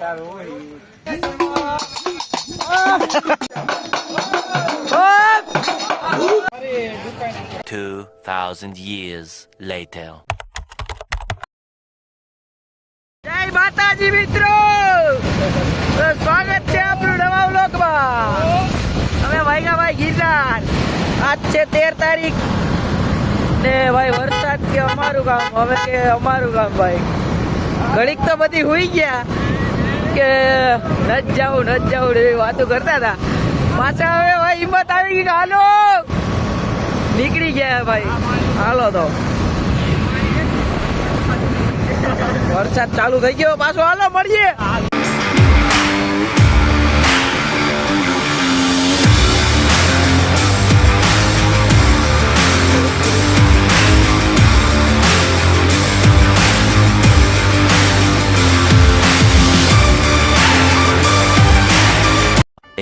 Two thousand years later. જય માતાજી મિત્રો! સ્વાગત છે આપણું નવા વ્લોગમાં. અમે વાગ્યા ભાઈ ગિરનાર. આજ છે તેર તારીખ. ને ભાઈ, વરસાદ કે અમારું કામ હવે કે અમારું ગામ, ભાઈ? ઘડીક તો બધી હોઈ ગયા. કે નજ જાઉં નજ જાઉં એવી વાતો કરતા હતા. પાછા હવે ભાઈ હિંમત આવી ગઈ હાલો. નીકળી ગયા ભાઈ. હાલો તો. વરસાદ ચાલુ થઈ ગયો, પાછો હાલો, મળીએ.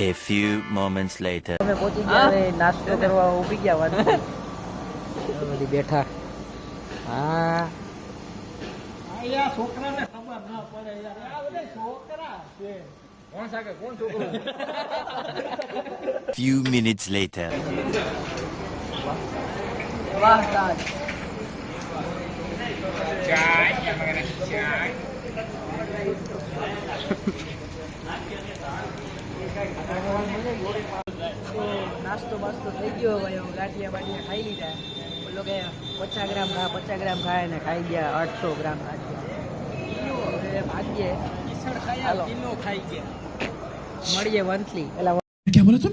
A few moments later. અમે પહોંચી ગયા હવે નાસ્તો કરવા ઊભી ગયા વાત બધી બેઠા. હા. Few minutes later. વાહ તાજ તો નાસ્તો બાસ્તો થઈ ગયો. ભાઈ ગાંઠિયા બાંઠિયા ખાઈ લીધા. લોકો પચાસ ગ્રામ ખા પચાસ ગ્રામ ખાય ને ખાઈ ગયા આઠસો ગ્રામ ગાંઠિયા મળીએ વંથલી. એટલે ક્યાં બોલે તું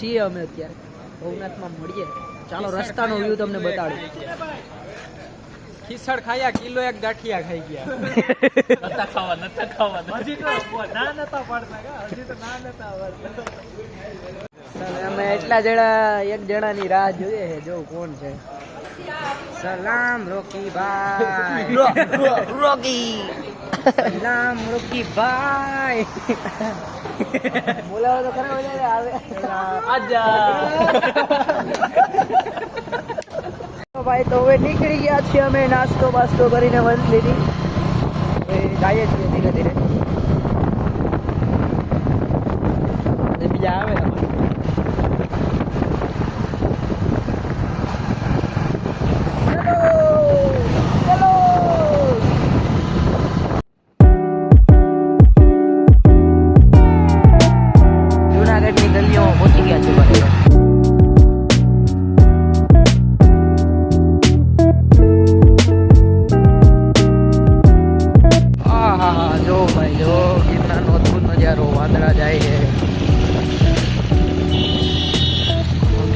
છીએ અમે અત્યારે. ભવનાથમાં મળીએ. ચાલો રસ્તાનો વ્યૂ તમને બતાડું. ખીસડ ખાયા કિલો એક ગાંઠિયા ખાઈ ગયા. નતા ખાવા નતા ખાવા. હજી તો ના નતા પાડતા હજી તો ના નતા સર, અમે એટલા જણા એક જણાની રાહ જોઈએ છે જો કોણ છે. સલામ રોકી ભાઈ. રોકી. સલામ રોકી ભાઈ. બોલાવો તો ખરા આવે. તો ભાઈ, તો હવે નીકળી ગયા છીએ અમે નાસ્તો બાસ્તો કરીને વંશ લીધી. જઈએ છીએ ધીરે ધીરે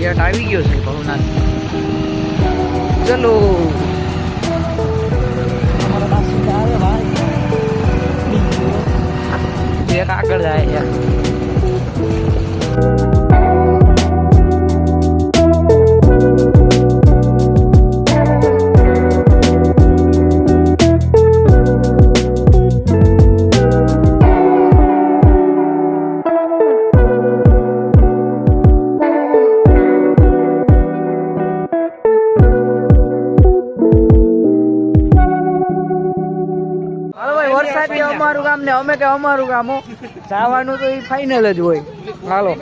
ગેટ આવી ગયો છે ભવનાથ. ચલો. એક આગળ જાય છે. અમારું કામ જવાનું તો એ ફાઇનલ જ હોય. હાલો.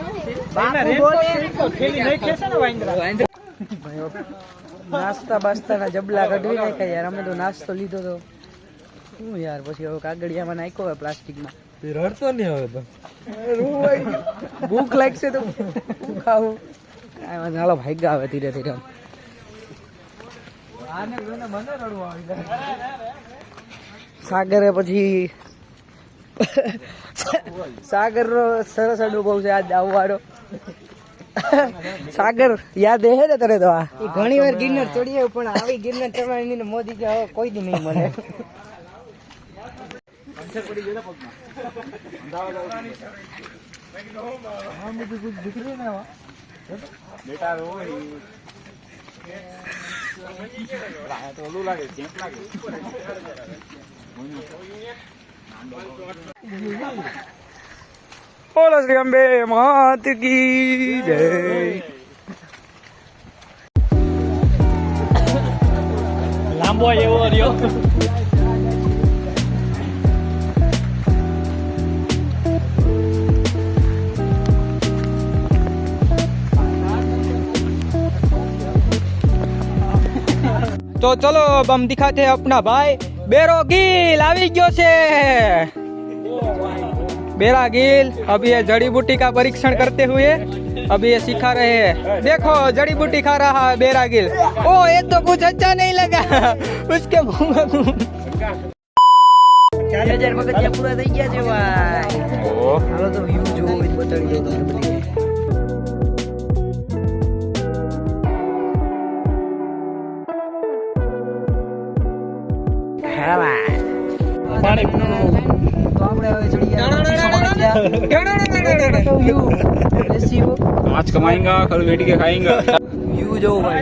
નાસ્તા બાસ્તાના જબલા કઢવી નાખ્યા યાર. અમે તો નાસ્તો લીધો તો. શું યાર પછી હવે કાગળિયામાં નાખ્યો હોય પ્લાસ્ટિકમાં. રડતો નહીં હવે તો. ભૂખ લાગશે તો ખાવું હાલો ભાગ્યા આવે ધીરે ધીરે. આને જોઈને મને રડવું આવી જાય. સાગરે પછી સાગર નો સરસ અનુભવ છે આજ આવવાનો. સાગર, યાદ હે ને તને તો આ? ઘણી વાર ગિરનાર ચડીએ પણ આવી ગિરનાર ચડવાની મોદી કે કોઈ દી નહીં મને લાગે લાગે બોલો શ્રી અંબે માત કી જય. લાંબો એવો રહ્યો. तो चलो अब हम दिखाते हैं अपना भाई बेरो गिल આવી ગયો છે बेरा गिल अभी ये जड़ी बूटी का परीक्षण करते हुए अभी ये सिखा रहे हैं देखो जड़ी बूटी खा रहा है बेरा गिल ओ ये तो कुछ अच्छा नहीं लगा उसके मुंह में ચાર હજાર પગથિયા પૂરા થઈ ગયા છે ભાઈ હાલો તો વ્યૂ જોવો એ બતાડી દો તમને બધી હા ભાઈ પાણી તો આપણે હવે ચડી ગયા તો વ્યૂ બેસી आज कमाएंगा कल बैठ के खाएंगा વ્યૂ જોવો ભાઈ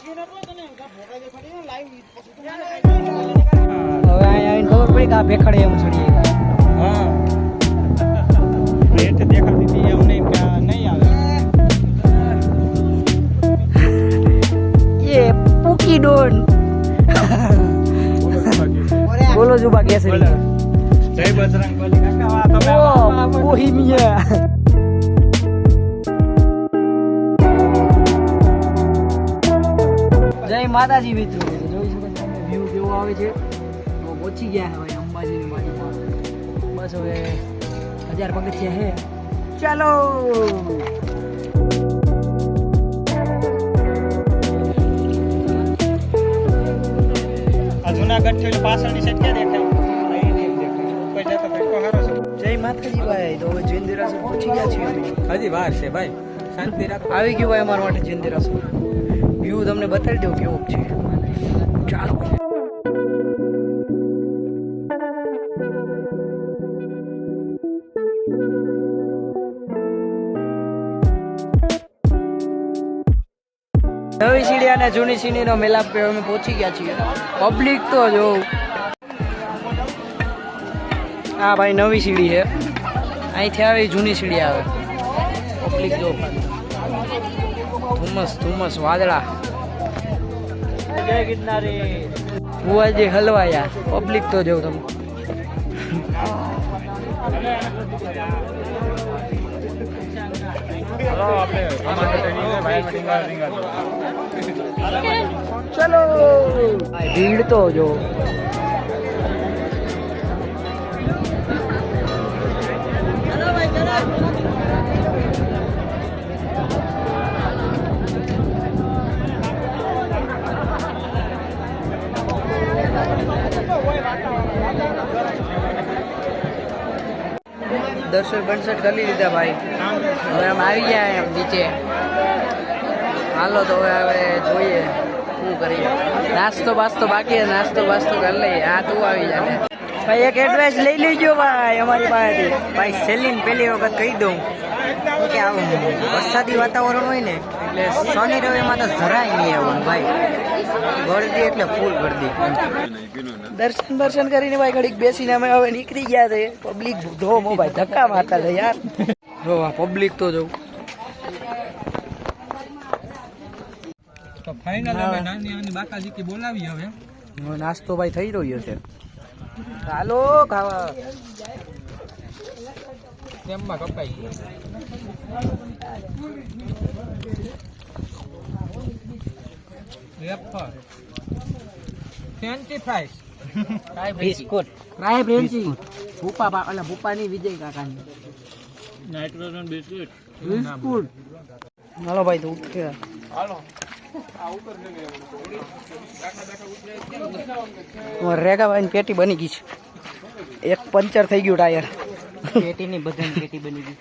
હવે અહીંયા ખબર પડી કે આ ભેખડે એમ ચડીએ હા રેટ દેખાતી હતી એવું નહીં કે નહીં આવે જય બજરંગ બલી કાકા તમે બોહિમિયા માતાજી મિત્રો. જોઈ શકો છો તમે વ્યૂ કેવો આવે છે? તો પહોંચી ગયા હવે અંબાજીની બાજુમાં બસ હવે હજાર પગથિયા છે. ચાલો. આ જુનાગઢથી પાછળની સાઈડ ક્યાં દેખાય? નહીં દેખાય કોઈ જતો કોઈ હારો છે. જય માતાજી ભાઈ. તો હવે જૈન દેરાસર પહોંચી ગયા છીએ. હજી વાર છે ભાઈ. શાંતિ રાખો. આવી ગયું ભાઈ અમારા માટે જૈન દેરાસર. વ્યૂ તમને બતાવી દઉં કેવો છે. ચાલો. નવી સીડી અને જૂની સીડીનો મેલાપ અમે પહોંચી ગયા છીએ. પબ્લિક તો જો. હા ભાઈ, નવી સીડી છે. અહીંથી આવી જૂની સીડી આવે. પબ્લિક જો. ધુમ્મસ ધુમ્મસ વાદળા. બુવાજી હલવાયા. પબ્લિક તો જો તમે. ચલો. ભીડ તો જો. દર્શન બનસન કરી લીધા ભાઈ. હવે આમ આવી ગયા એમ નીચે. હાલો તો હવે હવે જોઈએ શું કરીએ. નાસ્તો બાસ્તો બાકી નાસ્તો બાસ્તો કરી લઈએ. આ તું આવી જાય ભાઈ, એક એડવાઇસ લઈ લેજો ભાઈ, અમારી પાસેથી. ભાઈ, સેલિન પહેલી વખત કહી દઉં. કે આવું વરસાદી વાતાવરણ હોય ને એટલે શનિ રવિમાં તો જરાય નહીં આવવાનું ભાઈ. ગળદી એટલે ફૂલ ગળદી. દર્શન દર્શન કરીને ભાઈ ઘડીક બેસીને અમે હવે નીકળી ગયા છે. પબ્લિક ધો ભાઈ ધક્કા મારતા છે યાર. જો આ પબ્લિક તો જવું. તો ફાઇનલ હવે નાની નાની બાકાજી બોલાવી હવે. હવે નાસ્તો ભાઈ થઈ રહ્યો છે. ચાલો ખાવા. સ્ટેમ્પમાં કપાઈ ગયો વેફર ટ્વેન્ટી ફાઈવ બિસ્કુટ ક્રાય પ્રેમજી ભૂપા બા એટલે ભૂપાની વિજય કાકાની નાઇટ્રોજન બિસ્કુટ બિસ્કુટ હાલો ભાઈ તો ઉઠે હાલો રેગા ભાઈ પેટી બની ગઈ છે એક પંચર થઈ ગયું ટાયર પેટીની બધાની પેટી બની ગઈ.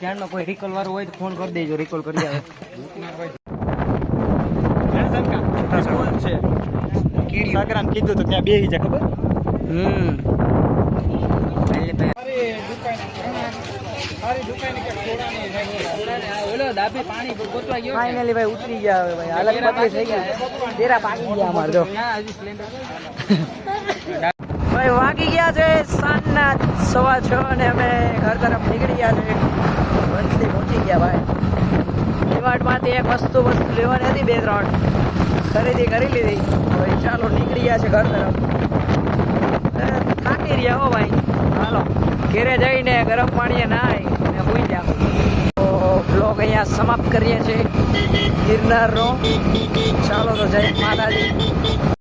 ધ્યાનમાં કોઈ રિકોલ વાળો હોય તો ફોન કરી દેજો રિકોલ કરી આવે. કીધું કીધું તો ત્યાં બે જાય ખબર? હમ. ફાઇનલી ભાઈ ઉતરી ગયા હવે ભાઈ. હાલત પતલી થઈ ગઈ. તેરા પાકી ગયા અમાર જો. ભાઈ વાગી ગયા છે સાંજના સવા છ અને અમે ઘર તરફ નીકળી ગયા છે. વંશથી પહોંચી ગયા ભાઈ. ડીમાર્ટમાંથી એક વસ્તુ વસ્તુ લેવાની હતી બે ત્રણ. ખરીદી કરી લીધી. હવે ચાલો નીકળી ગયા છે ઘર તરફ. થાકી રહ્યા હો ભાઈ. હાલો. ઘેરે જઈને ગરમ પાણીએ નાય અને ભૂઈ તો બ્લોગ અહીંયા સમાપ્ત કરીએ છીએ. ગિરનારનો ચાલો તો જય માતાજી.